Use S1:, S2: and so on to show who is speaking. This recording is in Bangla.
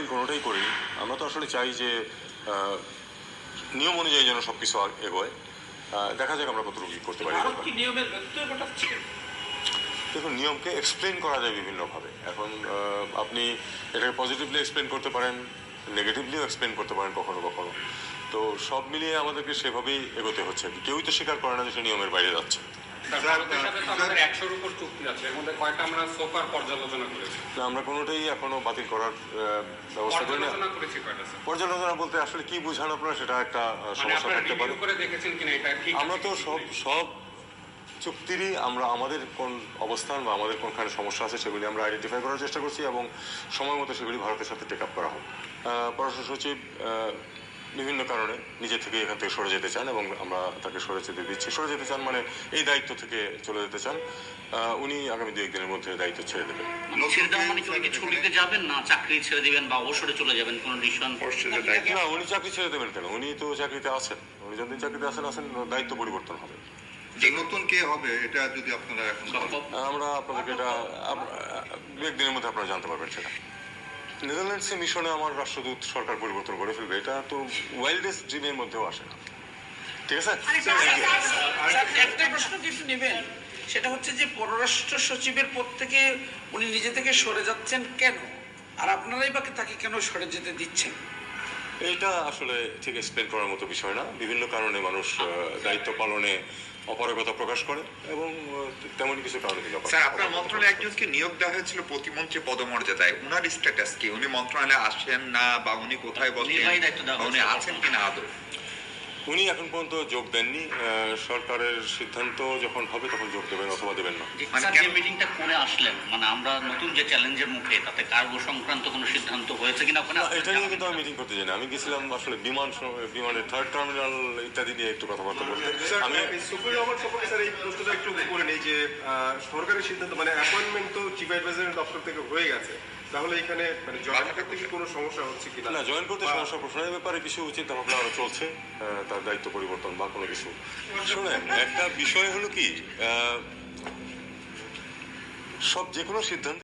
S1: বাতিল কোনোটাই করিনি। আমরা তো আসলে চাই যে নিয়ম অনুযায়ী যেন সব কিছু এগোয়। দেখা যাক আমরা কতটুকু করতে পারি। দেখুন নিয়মকে এক্সপ্লেন করা যায় বিভিন্নভাবে। এখন আপনি এটাকে পজিটিভলি এক্সপ্লেন করতে পারেন নেগেটিভলিও এক্সপ্লেন করতে পারেন কখনো কখনো। তো সব মিলিয়ে আমাদেরকে সেভাবেই এগোতে হচ্ছে। কেউই তো স্বীকার করে না যে সে নিয়মের বাইরে যাচ্ছে।
S2: আমরা
S1: কোনোটাই এখনও বাতিল করার ব্যবস্থা করি না
S2: পর্যালোচনা
S1: বলতে আসলে কি বুঝান আপনারা সেটা একটা
S2: মানে
S1: সমস্যা থাকতে পারে। আমরা তো সব সব চুক্তিরই আমরা আমাদের কোন অবস্থান বা আমাদের কোনখানে সমস্যা আছে সেগুলি আমরা আইডেন্টিফাই করার চেষ্টা করছি এবং সময় মতো সেগুলি ভারতের সাথে টেক আপ করা হোক। পররাষ্ট্র সচিব বিভিন্ন কারণে নিজে থেকে এখান থেকে সরে যেতে চান এবং আমরা তাকে সরে যেতে দিচ্ছি। সরে যেতে চান মানে এই দায়িত্ব থেকে চলে যেতে চান। উনি আগামী দু একদিনের মধ্যে দায়িত্ব ছেড়ে দেবেন।
S3: মানে ছুটিতে যাবেন না চাকরি ছেড়ে দিবেন বা অবসরে চলে যাবেন? কোন ডিসিশন
S1: না উনি চাকরি ছেড়ে দেবেন কেন? উনি তো চাকরিতে আছেন। উনি যতদিন চাকরিতে আছেন আছেন দায়িত্ব পরিবর্তন হবে।
S4: যে নতুন কে হবে এটা যদি আপনারা এখন
S1: আমরা আপনাদেরকে এটা দু একদিনের মধ্যে আপনারা জানতে পারবেন সেটা। নেদারল্যান্ডসে মিশনে আমার রাষ্ট্রদূত সরকার পরিবর্তন করে ফেলবে এটা তো ওয়াইল্ডেস্ট ড্রিমের মধ্যেও আসে না। ঠিক আছে?
S5: একটা প্রশ্ন কিছু নেবেন। সেটা হচ্ছে যে পররাষ্ট্র সচিবের পদ থেকে উনি নিজে থেকে সরে যাচ্ছেন কেন? আর আপনারাই বাকি তাকে কেন সরে যেতে দিচ্ছেন?
S1: এইটা আসলে ঠিক এক্সপ্লেন করার মতো বিষয় না। বিভিন্ন কারণে মানুষ দায়িত্ব পালনে অপারগতা প্রকাশ করে এবং তেমন কিছু কারণে
S6: স্যার আপনার মন্ত্রণালয়ে একজনকে নিয়োগ দেওয়া হয়েছিল প্রতিমন্ত্রী পদমর্যাদায়। উনার স্ট্যাটাস কি? উনি মন্ত্রণালয়ে আসেন না বা উনি কোথায় বসেন?
S3: দায়িত্ব দেওয়া
S6: উনি
S3: হয়েছে।
S6: আছেন কিনা আদৌ?
S1: উনি এখন পর্যন্ত যোগ দেননি আহ, সরকারের সিদ্ধান্ত যখন হবে তখন যোগ দেবেন অথবা দেবেন না।
S6: মানে
S3: যে মিটিংটা করে আসলেন মানে আমরা নতুন যে চ্যালেঞ্জের মুখে তাতে কার্গো সংক্রান্ত কোনো সিদ্ধান্ত হয়েছে কিনা ওখানে
S1: এটা নিয়ে কিন্তু আমি মিটিং করতে চাই না আমি গেছিলাম আসলে বিমান বিমানের থার্ড টার্মিনাল ইত্যাদি নিয়ে একটু কথাবার্তা বলতে। আমি
S7: সুপ্রিম আমার সম্পর্কে স্যার এই প্রশ্নটা একটু করে নেই যে আহ, সরকারি সিদ্ধান্ত মানে অ্যাপয়েন্টমেন্ট তো চিফ অ্যাডভাইজারের দপ্তর থেকে হয়ে গেছে। তাহলে এখানে মানে জয়েন করতে কি কোনো সমস্যা হচ্ছে কিনা?
S1: না জয়েন করতে সমস্যা প্রশ্নের ব্যাপারে কিছু চিন্তা ভাবনা আরও চলছে তার দায়িত্ব পরিবর্তন বা কোনো কিছু। শুনেন একটা বিষয় হলো কি আহ, সব যে কোনো সিদ্ধান্ত